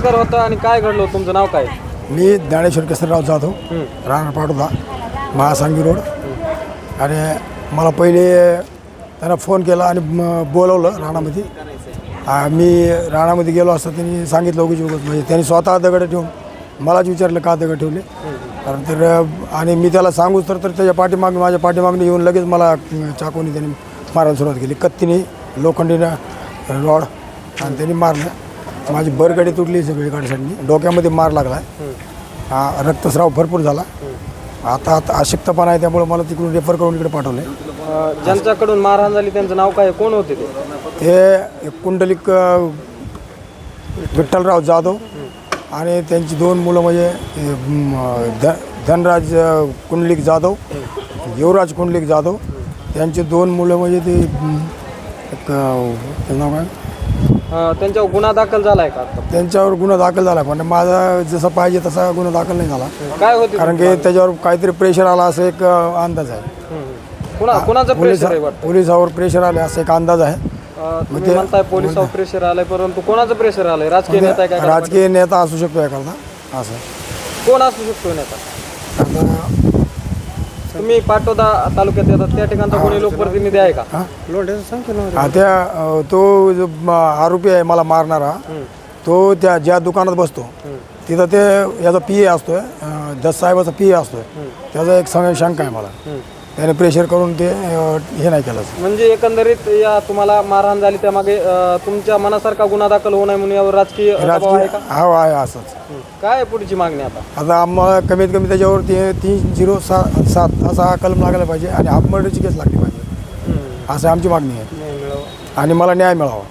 प्रकार होता आणि काय घडलं? होतं? तुमचं नाव काय? मी ज्ञानेश्वर केसरराव जाधव हं. राहणार पाठवला महासांगी रोड. आणि मला पहिले त्यांना फोन केला आणि म- बोलवलं राणामध्ये. आ, मी राणामध्ये गेलो असता त्यांनी सांगितलं उगीच उगच. म्हणजे त्यांनी स्वतः दगड ठेवून मलाच विचारलं का दगड ठेवले. कारण तर आणि मी त्याला सांगूच तर तर त्याच्या पाठीमाग माझ्या पाठीमागने येऊन लगेच मला चाकूने त्यांनी मारायला सुरुवात केली. कत्तीने लोखंडीनं रॉड आणि त्यांनी मारलं. माझी बरगडी तुटली सगळी गाडीसाठी डोक्यामध्ये मार लागला. हा रक्तस्राव भरपूर झाला. आता आता अशक्तपणा आहे त्यामुळे मला तिकडून रेफर करून इकडे पाठवले ज्यांच्याकडून मारहाण झाली त्यांचं नाव काय? कोण होते ते? ते एक कुंडलिक अ, विठ्ठलराव जाधव आणि त्यांची दोन मुलं म्हणजे ध धनराज अ, कुंडलिक जाधव युवराज कुंडलिक जाधव त्यांचे दोन मुलं म्हणजे ते अ, काय? अं, त्यांच्यावर गुन्हा दाखल झालाय का आता? त्यांच्यावर गुन्हा दाखल झाला पण माझा जसा पाहिजे तसा गुन्हा दाखल नाही झाला. काय होते कारण की त्याच्यावर काहीतरी प्रेशर आला असं एक अ, अंदाज आहे. कुणा कुणाचं प्रेशर आहे वाटतं? पोलिसावर प्रेशर आले असं एक अंदाज आहे. अं, तुम्ही म्हणताय पोलिसावर प्रेशर आलंय परंतु कोणाचं प्रेशर आलंय? राजकीय नेता आहे काय? राजकीय नेता असू शकतो एखादा असं. कोण असू शकतो नेता? आता तुम्ही पाटोदा तालुक्यात येतात त्या ठिकाणचा कोणी लोकप्रतिनिधी आहे का? हा, त्या अ, तो जो म, आरोपी आहे मला मारणारा तो त्या ज्या दुकानात बसतो तिथं ते याचा पी ए असतोय अ, दस साहेबाचा पी ए असतोय. त्याचा एक शंका आहे मला. त्याने प्रेशर करून ते अ, हे नाही केलं. म्हणजे एकंदरीत या तुम्हाला मारहाण झाली त्यामागे अं, तुमच्या मनासारखा गुन्हा दाखल होऊ नये म्हणून यावर राजकीय दबाव आहे राजकीय का? हा आहे असंच. हं. काय आहे पुढची मागणी आता? आता आम्हाला कमीत कमी त्याच्यावर ते तीन झिरो सात सात असा हा कलम लागायला पाहिजे आणि हाफ मर्डरची केस लागली पाहिजे. असं आमची मागणी आहे. मिळावं. आणि मला न्याय मिळावा.